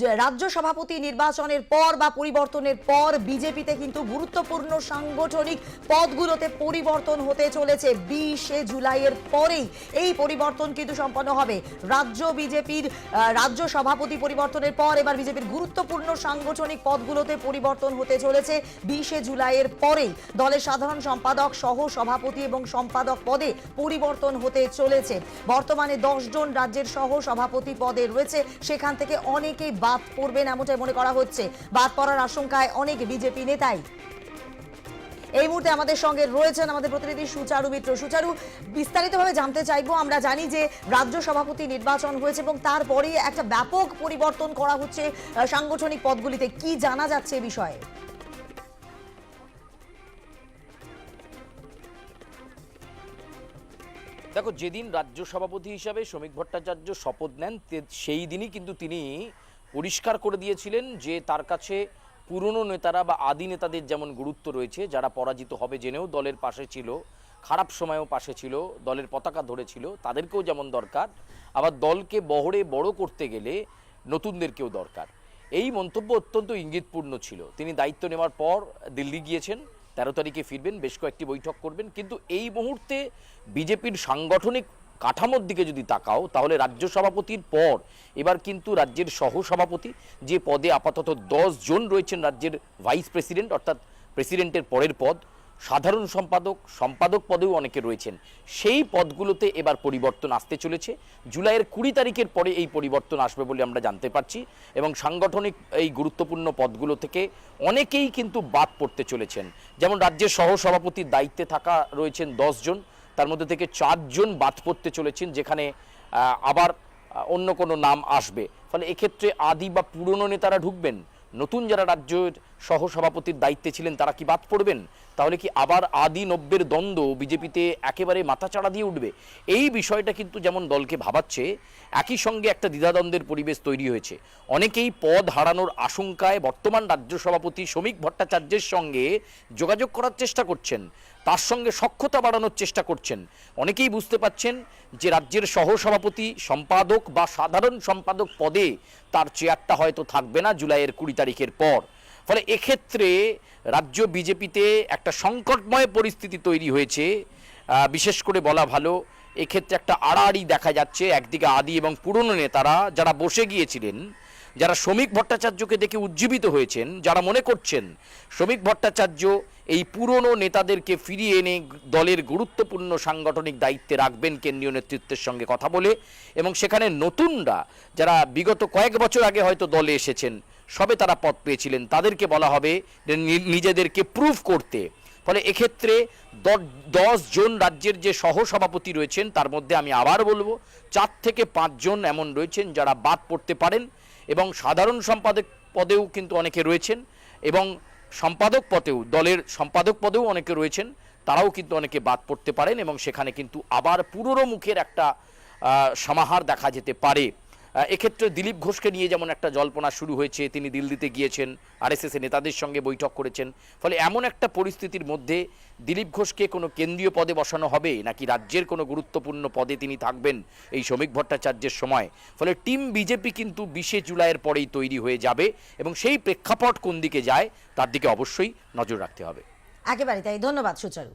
রাজ্য সভাপতি নির্বাচনের পর বা পরিবর্তনের পর বিজেপিতে কিন্তু গুরুত্বপূর্ণ সাংগঠনিক পদগুলোতে পরিবর্তন হতে চলেছে। বিশে জুলাইয়ের পরেই এই পরিবর্তন কিন্তু সম্পন্ন হবে। রাজ্য বিজেপির রাজ্য সভাপতি পরিবর্তনের পর এবার বিজেপির গুরুত্বপূর্ণ সাংগঠনিক পদগুলোতে পরিবর্তন হতে চলেছে। বিশে জুলাইয়ের পরেই দলের সাধারণ সম্পাদক, সহ সভাপতি এবং সম্পাদক পদে পরিবর্তন হতে চলেছে। বর্তমানে দশজন রাজ্যের সহ সভাপতি পদে রয়েছে। সেখান থেকে অনেকেই বাদ পড়বেন এমনটাই মনে করা হচ্ছে। বাদ পড়ার আশঙ্কায় অনেক বিজেপি নেতাই। এই মুহূর্তে আমাদের সঙ্গে রয়েছেন আমাদের প্রতিনিধি সুচারু মিত্র। সুচারু, বিস্তারিতভাবে জানতে চাইব, আমরা জানি যে রাজ্য সভাপতি নির্বাচন হয়েছে এবং তারপরে একটা ব্যাপক পরিবর্তন করা হচ্ছে সাংগঠনিক পদগুলিতে। কি জানা যাচ্ছে এ বিষয়ে? দেখো, যেদিন রাজ্য সভাপতি হিসাবে শ্রমিক ভট্টাচার্য শপথ নেন সেই দিনই কিন্তু তিনি পরিষ্কার করে দিয়েছিলেন যে তার কাছে পুরনো নেতারা বা আদি নেতাদের যেমন গুরুত্ব রয়েছে, যারা পরাজিত হবে জেনেও দলের পাশে ছিল, খারাপ সময়েও পাশে ছিল, দলের পতাকা ধরেছিল, তাদেরকেও যেমন দরকার। আবার দলকে বহরে বড় করতে গেলে নতুনদেরকেও দরকার। এই মন্তব্য অত্যন্ত ইঙ্গিতপূর্ণ ছিল। তিনি দায়িত্ব নেওয়ার পর দিল্লি গিয়েছেন, তেরো তারিখে ফিরবেন, বেশ কয়েকটি বৈঠক করবেন, কিন্তু এই মুহূর্তে বিজেপির সাংগঠনিক কাঠামোর দিকে যদি তাকাও, তাহলে রাজ্য সভাপতির পর এবার কিন্তু রাজ্যের সহ সভাপতি যে পদে আপাতত দশ জন রয়েছেন রাজ্যের ভাইস প্রেসিডেন্ট, অর্থাৎ প্রেসিডেন্টের পরের পদ, সাধারণ সম্পাদক সম্পাদক পদেও অনেকে রয়েছেন। সেই পদগুলোতে এবার পরিবর্তন আসতে চলেছে। জুলাইয়ের কুড়ি তারিখের পরে এই পরিবর্তন আসবে বলে আমরা জানতে পারছি এবং সাংগঠনিক এই গুরুত্বপূর্ণ পদগুলো থেকে অনেকেই কিন্তু বাদ পড়তে চলেছেন। যেমন রাজ্যের সহ সভাপতির দায়িত্বে থাকা রয়েছেন জন তার মধ্যে থেকে চারজন বাদ পড়তে চলেছেন, যেখানে আবার অন্য কোনো নাম আসবে। ফলে এক্ষেত্রে আদি বা পুরনো নেতারা ঢুকবেন। নতুন যারা রাজ্যের সহসভাপতির দায়িত্বে ছিলেন, তারা কি বাদ পড়বেন? তাহলে কি আবার আদি নব্যের দ্বন্দ্ব বিজেপিতে একেবারে মাথাচাড়া দিয়ে উঠবে? এই বিষয়টা কিন্তু যেমন দলকে ভাবাচ্ছে, একই সঙ্গে একটা দ্বিধাদ্বন্দ্বের পরিবেশ তৈরি হয়েছে। অনেকেই পদ হারানোর আশঙ্কায় বর্তমান রাজ্য সভাপতি শ্রমিক ভট্টাচার্যের সঙ্গে যোগাযোগ করার চেষ্টা করছেন। তার সঙ্গে সক্ষতা বাড়ানোর চেষ্টা করছেন। অনেকেই বুঝতে পাচ্ছেন যে রাজ্যের সহসভাপতি, সম্পাদক বা সাধারণ সম্পাদক পদে তার চেয়ারটা হয়তো থাকবে না জুলাইয়ের কুড়ি তারিখের পর। ফলে এক্ষেত্রে রাজ্য বিজেপিতে একটা সংকটময় পরিস্থিতি তৈরি হয়েছে। বিশেষ করে বলা ভালো, এক্ষেত্রে একটা আড়াআড়ি দেখা যাচ্ছে। একদিকে আদি এবং পুরনো নেতারা যারা বসে গিয়েছিলেন যারা শ্রমিক ভট্টাচার্যকে দেখে উজ্জীবিত হয়েছেন, যারা মনে করছেন শ্রমিক ভট্টাচার্য এই পুরনো নেতাদেরকে ফিরিয়ে এনে দলের গুরুত্বপূর্ণ সাংগঠনিক দায়িত্বে রাখবেন কেন্দ্রীয় নেতৃত্বের সঙ্গে কথা বলে এবং সেখানে নতুনরা যারা বিগত কয়েক বছর আগে হয়তো দলে এসেছেন, সবে তারা পদ পেয়েছিলেন, তাদেরকে বলা হবে নিজেদেরকে প্রুভ করতে। ফলে এক্ষেত্রে দশ জন রাজ্যের যে সহসভাপতি রয়েছেন, তার মধ্যে আমি আবার বলব, চার থেকে পাঁচজন এমন রয়েছেন যারা বাদ পড়তে পারেন। এবং সাধারণ সম্পাদক পদেও কিন্তু অনেকে রয়েছেন এবং সম্পাদক পদেও, দলের সম্পাদক পদেও অনেকে রয়েছেন, তারাও কিন্তু অনেকে বাদ পড়তে পারেন এবং সেখানে কিন্তু আবার পুরোনো মুখের একটা সমাহার দেখা যেতে পারে। এক্ষেত্রে দিলীপ ঘোষকে নিয়ে যেমন একটা জল্পনা শুরু হয়েছে, তিনি দিল্লিতে গিয়েছেন, আরএসএস নেতাদের সঙ্গে বৈঠক করেছেন, ফলে এমন একটা পরিস্থিতির মধ্যে দিলীপ ঘোষকে কোনো কেন্দ্রীয় পদে বসানো হবে নাকি রাজ্যের কোনো গুরুত্বপূর্ণ পদে তিনি থাকবেন এই শ্রমিক ভট্টাচার্যের সময়? ফলে টিম বিজেপি কিন্তু বিশে জুলাইয়ের পরেই তৈরি হয়ে যাবে এবং সেই প্রেক্ষাপট কোন দিকে যায় তার দিকে অবশ্যই নজর রাখতে হবে। একেবারে তাই, ধন্যবাদ সুচারু।